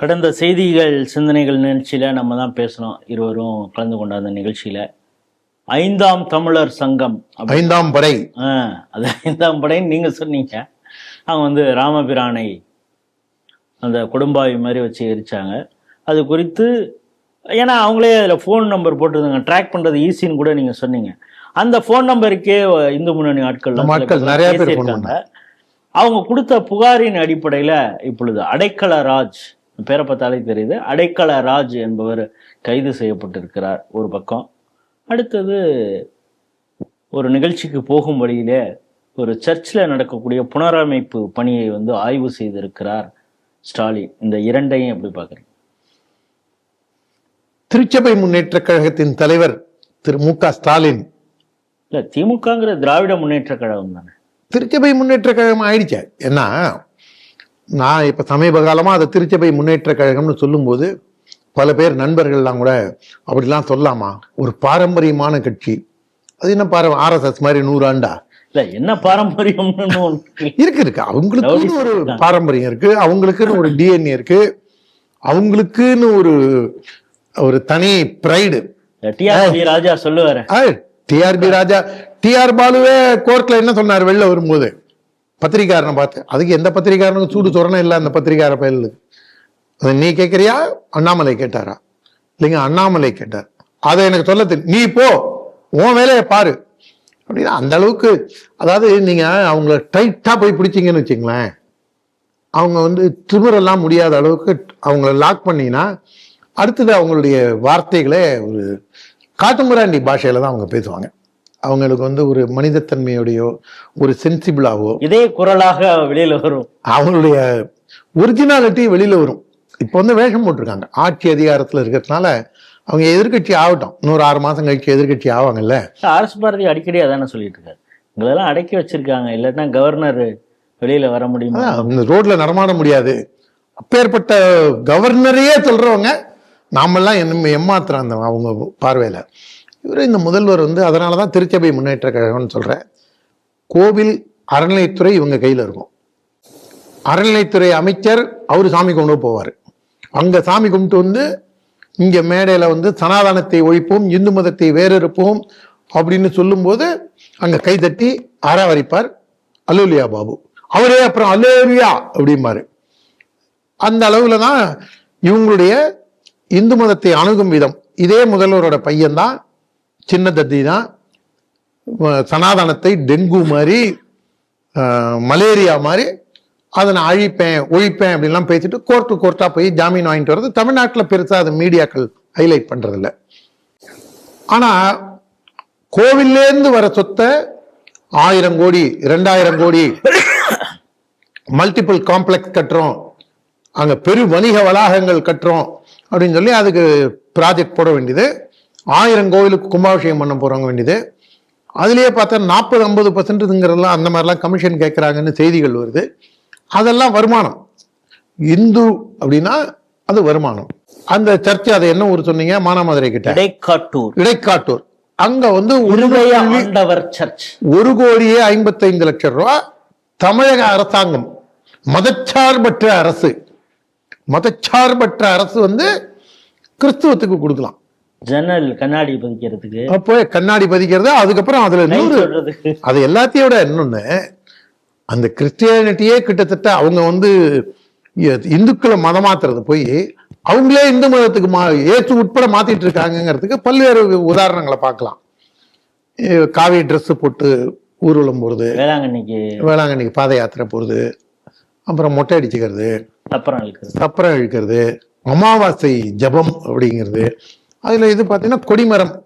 கடந்த செய்திகள் சிந்தனைகள் நிகழ்ச்சியில் நம்ம தான் பேசணும் இருவரும் கலந்து கொண்ட அந்த நிகழ்ச்சியில் ஐந்தாம் தமிழர் சங்கம் ஐந்தாம் படை. அது ஐந்தாம் படைன்னு நீங்கள் சொன்னீங்க. அவங்க வந்து ராமபிரானை அந்த குடும்பாவி மாதிரி வச்சு எரிச்சாங்க. அது குறித்து ஏன்னா அவங்களே அதில் ஃபோன் நம்பர் போட்டிருந்தாங்க. ட்ராக் பண்ணுறது ஈஸின்னு கூட நீங்கள் சொன்னீங்க. அந்த ஃபோன் நம்பருக்கே இந்து முன்னணி ஆட்கள் நிறைய பேர் அவங்க கொடுத்த புகாரின் அடிப்படையில் இப்பொழுது அடைக்கல ராஜ் பேரை பார்த்தாலே தெரியுது. அடைக்கல ராஜ் என்பவர் கைது செய்யப்பட்டிருக்கிறார் ஒரு பக்கம். அடுத்தது ஒரு நிகழ்ச்சிக்கு போகும் வழியிலே ஒரு சர்ச்சில் நடக்கக்கூடிய புனரமைப்பு பணியை வந்து ஆய்வு செய்திருக்கிறார் ஸ்டாலின். இந்த இரண்டையும் எப்படி பார்க்குறீங்க? திருச்சபை முன்னேற்ற கழகத்தின் தலைவர் திரு மு க ஸ்டாலின். இல்லை திமுகங்கிற திராவிட முன்னேற்ற கழகம் தானே திருச்சபை முன்னேற்ற கழகம் ஆயிடுச்சு. ஏன்னா நான் இப்ப சமீப காலமா அதை திருச்சபை முன்னேற்ற கழகம்னு சொல்லும்போது பல பேர் நண்பர்கள்லாம் கூட அப்படிலாம் சொல்லலாமா ஒரு பாரம்பரியமான கட்சி. அது என்ன பார ஆர்எஸ்எஸ் மாதிரி நூறாண்டா? இல்லை என்ன பாரம்பரியம்னு ஒன்று இருக்கு இருக்கு. அவங்களுக்குன்னு ஒரு பாரம்பரியம் இருக்கு. அவங்களுக்குன்னு ஒரு டிஎன்ஏ இருக்கு. அவங்களுக்குன்னு ஒரு ஒரு தனி ப்ரைடு டிஆர்பி ராஜா சொல்லுவாரு. டிஆர்பி ராஜா. டிஆர் பாலுவே கோர்ட்ல என்ன சொன்னார்? வெளில வரும்போது. பத்திரிக்காரனை பார்த்தேன் அதுக்கு எந்த பத்திரிகாரனுக்கும் சூடு சொரணம் இல்லை அந்த பத்திரிகார பயலுக்கு. அதை நீ கேட்குறியா அண்ணாமலை கேட்டாரா? இல்லைங்க அண்ணாமலை கேட்டார். அதை எனக்கு சொல்ல தெரியும் நீ போ உன் வேலையை பாரு. அப்படின்னா அந்த அளவுக்கு அதாவது நீங்கள் அவங்கள டைட்டாக போய் பிடிச்சிங்கன்னு வச்சுங்களேன் அவங்க வந்து திமிரெல்லாம் முடியாத அளவுக்கு அவங்கள லாக் பண்ணிங்கன்னா அடுத்தது அவங்களுடைய வார்த்தைகளே ஒரு காட்டுமுராண்டி பாஷையில் தான் அவங்க பேசுவாங்க. அவங்களுக்கு வந்து ஒரு மனிதத்தன்மையோடையோ ஒரு சென்சிபிளாவோ இதே குரலாக வெளியில வரும். அவங்களுடைய ஒரிஜினாலிட்டி வெளியில வரும். இப்போ வந்து வேஷம் போட்டிருக்காங்க. ஆட்சி அதிகாரத்துல இருக்கிறதுனால அவங்க எதிர்க்கட்சி ஆகட்டும். இன்னொரு ஆறு மாசம் கழிச்சு எதிர்க்கட்சி ஆவாங்கல்ல? அரசு பாரதி அடிக்கடி அதானே சொல்லிட்டு இருக்காரு எங்களெல்லாம் அடக்கி வச்சிருக்காங்க. இல்லைன்னா கவர்னர் வெளியில வர முடியுமா? அதான், இந்த ரோட்ல நடமாட முடியாது. அப்பேற்பட்ட கவர்னரையே சொல்றவங்க நாமெல்லாம் என்ன அந்த அவங்க பார்வையில. இவர் இந்த முதல்வர் வந்து அதனால தான் திருச்சபை முன்னேற்ற கழகம்னு சொல்கிறேன் கோவில் அறநிலையத்துறை இவங்க கையில் இருக்கும். அறநிலைத்துறை அமைச்சர் அவர் சாமி கொண்டு போவார். அங்கே சாமி கும்பிட்டு வந்து இங்கே மேடையில் வந்து சனாதானத்தை ஒழிப்போம் இந்து மதத்தை வேறறுப்போம் அப்படின்னு சொல்லும்போது அங்கே கைதட்டி ஆராவரிப்பார் அலோலியா பாபு. அவரே அப்புறம் அலோலியா அப்படிம்பாரு. அந்த அளவில் தான் இவங்களுடைய இந்து மதத்தை அணுகும் விதம். இதே முதல்வரோட பையன்தான் சின்ன தத்தி தான் சனாதனத்தை டெங்கு மாதிரி மலேரியா மாதிரி அதை நான் அழிப்பேன் ஒழிப்பேன் அப்படின்லாம் பேசிட்டு கோர்ட்டு கோர்ட்டாக போய் ஜாமீன் வாங்கிட்டு வர்றது. தமிழ்நாட்டில் பெருசாக அது மீடியாக்கள் ஹைலைட் பண்ணுறதில்ல ஆனால் கோவில்லேருந்து வர சொத்தை ஆயிரம் கோடி ரெண்டாயிரம் கோடி மல்டிபிள் காம்ப்ளெக்ஸ் கட்டுறோம் அங்கே பெரு வணிக வளாகங்கள் கட்டுறோம் அப்படின்னு சொல்லி அதுக்கு ப்ராஜெக்ட் போட வேண்டியது. ஆயிரம் கோவிலுக்கு கும்பாபிஷேகம் பண்ண போறவங்க வேண்டியது. அதுலயே பார்த்தா நாற்பது ஐம்பது பர்சன்ட்ங்கிறதெல்லாம் அந்த மாதிரிலாம் கமிஷன் கேட்குறாங்கன்னு செய்திகள் வருது. அதெல்லாம் வருமானம். இந்து அப்படின்னா அது வருமானம். அந்த சர்ச்சு அதை என்ன ஊர் சொன்னீங்க? மானாமதுரை கிட்ட. இடைக்காட்டூர். இடைக்காட்டூர். அங்க வந்து ஒரு கோடியே ஐம்பத்தைந்து லட்சம் ரூபாய் தமிழக அரசாங்கம் மதச்சார்பற்ற அரசு. மதச்சார்பற்ற அரசு வந்து கிறிஸ்துவத்துக்கு கொடுக்கலாம். ஜன்னல் கண்ணாடி பதிக்கிறதுக்கு. அப்போ கண்ணாடி பதிக்கிறது அதுக்கப்புறம் அதுல நூறு. அது எல்லாத்தையும் விட இன்னொன்னு அந்த கிறிஸ்டியானிட்டியே கிட்டத்தட்ட அவங்க வந்து இந்துக்களை மதமாத்துறது போய் அவங்களே இந்து மதத்துக்கு மா ஏற்று உட்பட மாத்திட்டு இருக்காங்கங்கிறதுக்கு பல்வேறு உதாரணங்களை பார்க்கலாம். காவி ட்ரெஸ் போட்டு ஊர்வலம் போறது வேளாங்கண்ணிக்கு. வேளாங்கண்ணிக்கு பாத யாத்திரை போறது அப்புறம் மொட்டை அடிச்சுக்கிறது அப்புறம் இருக்கிறது சப்பரம் இழுக்கிறது அமாவாசை ஜபம் அப்படிங்கிறது அதுல இது பார்த்தீங்கன்னா கொடிமரம்.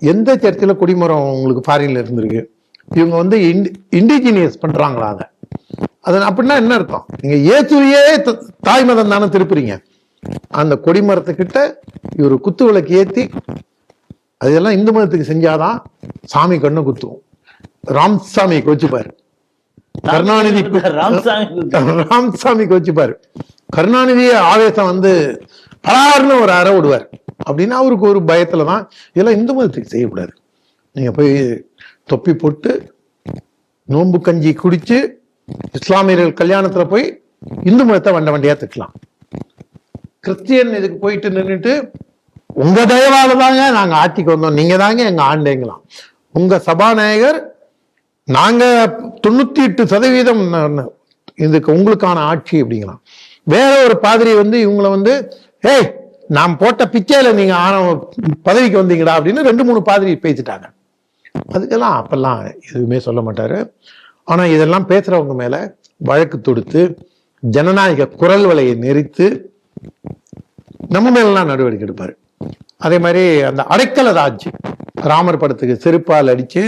எந்த சர்ச்சில் கொடிமரம் உங்களுக்கு ஃபாரின்ல இருந்திருக்கு? இவங்க வந்து இண்டிஜினியஸ் பண்றாங்களா அதை? அது அப்படின்னா என்ன அர்த்தம்? நீங்க இயேசுவையே த- தாய் மதம் தானே திருப்புறீங்க. அந்த கொடிமரத்துக்கிட்ட இவர் குத்து விளக்கு ஏத்தி அதெல்லாம் இந்து மதத்துக்கு செஞ்சாதான் சாமி கண்ணு குத்துவோம். ராம்சாமி கோச்சுப்பாரு. கருணாநிதி ராமசாமி கோச்சுப்பாரு. கருணாநிதியே ஆவேசம் வந்து பலார்னு ஒரு அறை விடுவார். அப்படின்னா அவருக்கு ஒரு பயத்துல தான் இதெல்லாம் இந்து மதத்துக்கு செய்யக்கூடாது. நீங்க போய் தொப்பி போட்டு நோன்பு கஞ்சி குடிச்சு இஸ்லாமியர்கள் கல்யாணத்துல போய் இந்து மதத்தை வண்ட வண்டியா திட்டலாம். கிறிஸ்டியன் இதுக்கு போயிட்டு நின்றுட்டு உங்க தயவால தாங்க நாங்க ஆட்சிக்கு வந்தோம். நீங்க தாங்க எங்க ஆண்டேங்களாம். உங்க சபாநாயகர் நாங்க தொண்ணூத்தி எட்டு சதவீதம் இதுக்கு உங்களுக்கான ஆட்சி அப்படிங்களாம். வேற ஒரு பாதிரி வந்து இவங்களை வந்து ஏய் நாம் போட்ட பிச்சையில நீங்க ஆன பதவிக்கு வந்தீங்கடா அப்படின்னு ரெண்டு மூணு பாதிரி பேசிட்டாங்க. அதுக்கெல்லாம் அப்பெல்லாம் எதுவுமே சொல்ல மாட்டாரு. ஆனா இதெல்லாம் பேசுறவங்க மேல வழக்கு தொடுத்து ஜனநாயக குரல் வலையை நெறித்து நம்ம மேலாம் நடவடிக்கை எடுப்பாரு. அதே மாதிரி அந்த அடைக்கல ராஜ் ராமர் படத்துக்கு செருப்பால் அடிச்சு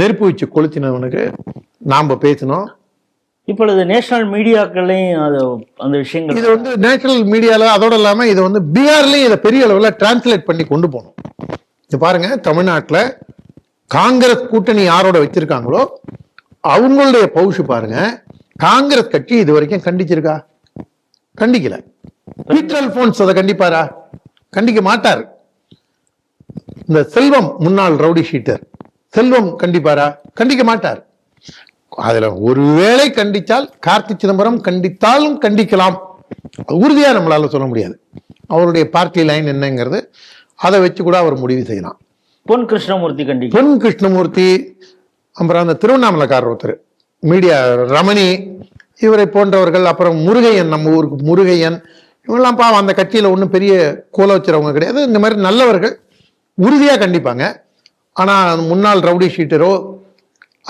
நெருப்பு வச்சு கொளுத்தினவனுக்கு நாம பேசினோம். இப்பொழுது நேஷனல் மீடியாக்களையும் அது அந்த விஷயங்கள் இது வந்து நேஷனல் மீடியால அதோட இல்லாம இது வந்து பீகார்லயும் இதை பெரிய அளவுல டிரான்ஸ்லேட் பண்ணி கொண்டு போகணும் இது பாருங்க தமிழ்நாட்டுல காங்கிரஸ் கூட்டணி யாரோட வச்சிருக்காங்களோ அவங்களுடைய பவுஷு பாருங்க காங்கிரஸ் கட்சி இது வரைக்கும் கண்டிச்சிருக்கா? கண்டிக்கல. பீட்டர் அல்போன்ஸ் அதை கண்டிப்பாரா? கண்டிக்க மாட்டார். இந்த செல்வம் முன்னாள் ரவுடி ஷீட்டர் செல்வம் கண்டிப்பாரா? கண்டிக்க மாட்டார். அதுல ஒருவேளை கண்டித்தால் கார்த்தி சிதம்பரம் கண்டித்தாலும் கண்டிக்கலாம். உறுதியா நம்மளால சொல்ல முடியாது. அவருடைய பார்ட்டி லைன் என்னங்கிறது அதை வச்சு கூட அவர் முடிவு செய்யலாம். பொன் கிருஷ்ணமூர்த்தி கண்டி பொன் கிருஷ்ணமூர்த்தி அப்புறம் அந்த திருவண்ணாமலைக்காரர் ஒருத்தர் மீடியா ரமணி இவரை போன்றவர்கள் அப்புறம் முருகையன் நம்ம ஊருக்கு முருகையன் இவங்கெல்லாம் பாவம் அந்த கட்சியில ஒன்றும் பெரிய கோல வச்சுறவங்க கிடையாது. இந்த மாதிரி நல்லவர்கள் உறுதியாக கண்டிப்பாங்க. ஆனால் முன்னாள் ரவுடி ஷீட்டரோ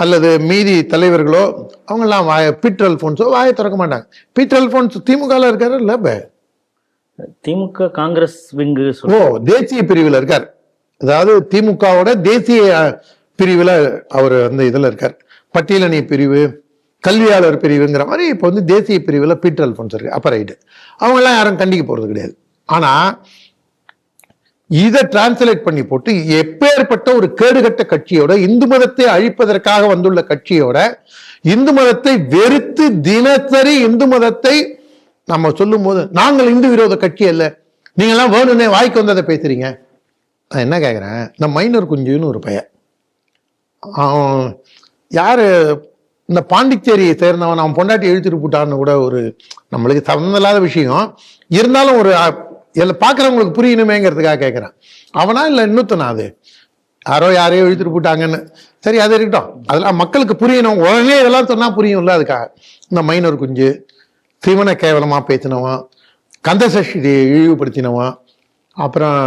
அல்லது மீதி தலைவர்களோ அவங்கெல்லாம் வாய பீட்டர் அல்ஃபோன்ஸோ வாயை திறக்க மாட்டாங்க. பீட்டர் அல்ஃபோன்ஸ் திமுகவில் இருக்காரு இல்லை திமுக காங்கிரஸ் விங்கு ஓ தேசிய பிரிவில் இருக்கார். அதாவது திமுகவோட தேசிய பிரிவில் அவர் அந்த இதில் இருக்கார். பட்டியலணி பிரிவு கல்வியாளர் பிரிவுங்கிற மாதிரி இப்போ வந்து தேசிய பிரிவில் பீட்டர் அல்ஃபோன்ஸ் இருக்கு அப்போ ரைட்டு அவங்கெல்லாம் யாரும் கண்டிக்க போகிறது கிடையாது. ஆனால் இதை டிரான்ஸ்லேட் பண்ணி போட்டு எப்பேற்பட்ட ஒரு கேடுகட்ட கட்சியோட இந்து மதத்தை அழிப்பதற்காக வந்துள்ள கட்சியோட இந்து மதத்தை வெறுத்து தினசரி இந்து மதத்தை நம்ம சொல்லும்போது நாங்கள் இந்து விரோத கட்சி அல்ல. நீங்களாம் வேணும்னே வாய்க்கு வந்ததை பேசுறீங்க. நான் என்ன கேட்குறேன் இந்த மைனர் குஞ்சுன்னு ஒரு பையன். யார் யாரு இந்த பாண்டிச்சேரியை சேர்ந்தவன் அவன் பொண்டாட்டி எழுத்துட்டு போட்டான்னு கூட ஒரு நம்மளுக்கு சம்மந்தமில்லாத விஷயம். இருந்தாலும் ஒரு இதில் பார்க்குறவங்களுக்கு புரியணுமேங்கிறதுக்காக கேட்குறேன் அவனா இல்லை இன்னொத்தனா அது? யாரோ யாரையோ இழுத்துட்டு போட்டாங்கன்னு சரி அது இருக்கட்டும். அதெல்லாம் மக்களுக்கு புரியணும். உடனே இதெல்லாம் சொன்னால் புரியும்ல அதுக்காக. இந்த மைனர் குஞ்சு சிவனை கேவலமாக பேசினவன் கந்தசஷ்டியை இழிவுபடுத்தினவன் அப்புறம்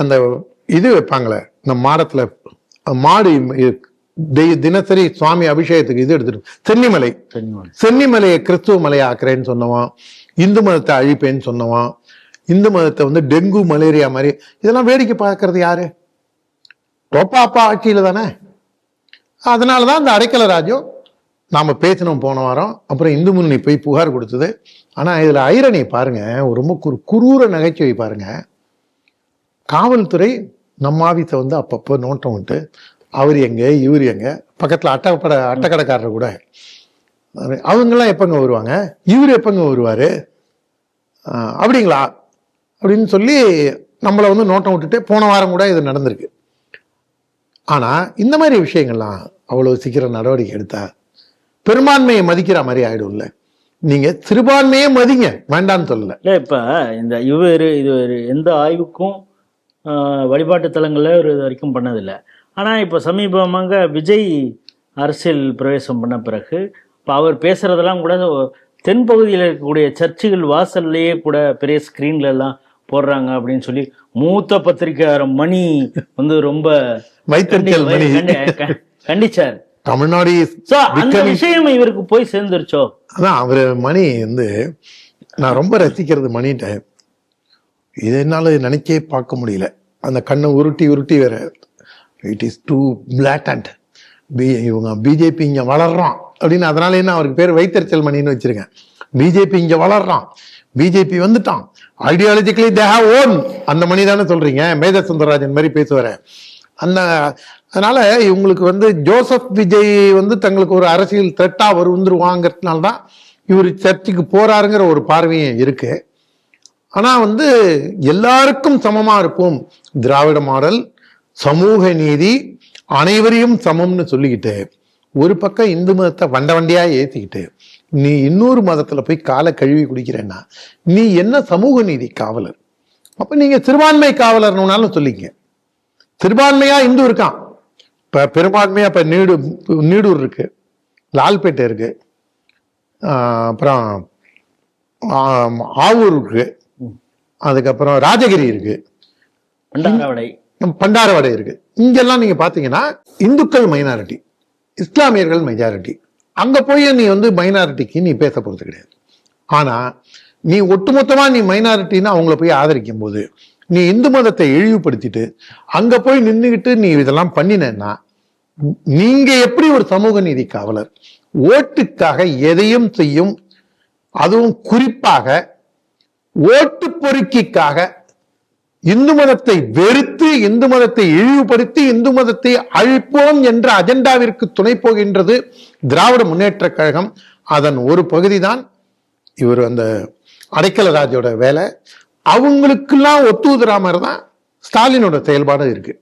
அந்த இது வைப்பாங்களே இந்த மாடத்தில் மாடு தினசரி சுவாமி அபிஷேகத்துக்கு இது எடுத்துட்டு சென்னிமலை. தெரியும் சென்னிமலையை கிறிஸ்துவ மலையை ஆக்குறேன்னு சொன்னவன் இந்து மதத்தை அழிப்பேன்னு சொன்னவன் இந்து மதத்தை வந்து டெங்கு மலேரியா மாதிரி இதெல்லாம் வேடிக்கை பார்க்கறது யாரு? டோப்பா அப்பா தானே? அதனால தான் அந்த அடைக்கல ராஜ்யம் நாம் பேசினோம் போன வாரம் அப்புறம் இந்து முன்னணி போய் புகார் கொடுத்தது. ஆனால் இதில் ஐரணி பாருங்க ரொம்ப குரு குரூர நகைச்சுவை பாருங்க. காவல்துறை நம்ம ஆபீஸை வந்து அப்பப்போ நோட்டம் விட்டு அவர் எங்கே இவர் எங்கே பக்கத்தில் அட்டப்பட அட்டக்கடைக்காரர் கூட. அவங்கெல்லாம் எப்பங்க வருவாங்க? இவர் எப்பங்க வருவார்? அப்படிங்களா? அப்படின்னு சொல்லி நம்மளை வந்து நோட்டம் விட்டுட்டு போன வாரம் கூட இது நடந்திருக்கு. ஆனால் இந்த மாதிரி விஷயங்கள்லாம் அவ்வளோ சீக்கிரம் நடவடிக்கை எடுத்தா பெரும்பான்மையை மதிக்கிற மாதிரி ஆயிடும்ல. நீங்க சிறுபான்மையே மதிங்க வேண்டான்னு சொல்லல. இல்லை இப்போ இந்த இவர் இது ஒரு எந்த ஆய்வுக்கும் வழிபாட்டு தலங்களில் ஒரு இது வரைக்கும் பண்ணதில்லை. ஆனால் இப்போ சமீபமாக விஜய் அரசியல் பிரவேசம் பண்ண பிறகு இப்போ அவர் பேசுகிறதெல்லாம் கூட தென்பகுதியில் இருக்கக்கூடிய சர்ச்சுகள் வாசல்லையே கூட பெரிய ஸ்க்ரீன்லலாம் போடுறாங்க அப்படின்னு சொல்லி மூத்த பத்திரிகையாளர் மணி வந்து ரொம்ப வைத்தறிச்சல் மணி. கண்டிச்சார். தமிழ்நாடு அந்த விஷயம் இவருக்கு போய் சேர்ந்துருச்சோ? அதான் அவரு மணி வந்து நான் ரொம்ப ரசிக்கிறது மணிட்ட இது என்னால நினைச்சே பார்க்க முடியல. அந்த கண்ணை உருட்டி உருட்டி வேற இட் இஸ் டூ பிளாட்டன்ட் பி இவங்க பிஜேபி இங்க வளர்றான் அப்படின்னு அதனால என்ன அவருக்கு பேர் வைத்தறிச்சல் மணின்னு வச்சிருக்கேன். பிஜேபி இங்க வளர்றான் பிஜேபி வந்துட்டான். ஐடியாலஜிக்கலி தே ஹாவ் ஓன் அந்த மணி தானே சொல்கிறீங்க மேத சுந்தரராஜன் மாதிரி பேசுவார். அந்த அதனால் இவங்களுக்கு வந்து ஜோசப் விஜய் வந்து தங்களுக்கு ஒரு அரசியல் த்ரெட்டா வருந்துருவாங்கிறதுனால தான் இவர் சர்ச்சுக்கு போகிறாருங்கிற ஒரு பார்வையும் இருக்குது ஆனால் வந்து எல்லாருக்கும் சமமாக இருப்போம் திராவிட மாடல் சமூக நீதி அனைவரையும் சமம்னு சொல்லிக்கிட்டு ஒரு பக்கம் இந்து மதத்தை வண்ட வண்டியாக ஏற்றிக்கிட்டு நீ இன்னொரு மதத்துல போய் காலை கழுவி குடிக்கிறேன்னா நீ என்ன சமூக நீதி காவலர்? அப்ப நீங்க சிறுபான்மை காவலர்னாலும் சொல்லிங்க. சிறுபான்மையா இந்து இருக்கான். இப்ப பெரும்பான்மையா இப்ப நீடு நீடூர் இருக்கு லால்பேட்டை இருக்கு அப்புறம் ஆவூர் இருக்கு அதுக்கப்புறம் ராஜகிரி இருக்கு. பண்டாரவாடை. இருக்கு. இங்கெல்லாம் நீங்க பாத்தீங்கன்னா இந்துக்கள் மைனாரிட்டி இஸ்லாமியர்கள் மெஜாரிட்டி அங்கே போய் நீ வந்து மைனாரிட்டிக்கு நீ பேச போகிறது கிடையாது. ஆனால் நீ ஒட்டுமொத்தமாக நீ மைனாரிட்டின்னு அவங்கள போய் ஆதரிக்கும் போது நீ இந்து மதத்தை இழிவுபடுத்திட்டு அங்கே போய் நின்றுக்கிட்டு நீ இதெல்லாம் பண்ணினேன்னா நீங்க எப்படி ஒரு சமூக நீதி காவலர்? ஓட்டுக்காக எதையும் செய்யும் அதுவும் குறிப்பாக ஓட்டு பொறுக்கிக்காக இந்து மதத்தை வெறுத்து இந்து மதத்தை இழிவுபடுத்தி இந்து மதத்தை அழிப்போம் என்ற அஜெண்டாவிற்கு துணை போகின்றது திராவிட முன்னேற்ற கழகம். அதன் ஒரு பகுதி தான் இவர் அந்த அடைக்கலராஜோட வேலை. அவங்களுக்கெல்லாம் ஒத்துதுரா மாதிரி தான் ஸ்டாலினோட செயல்பாடு இருக்குது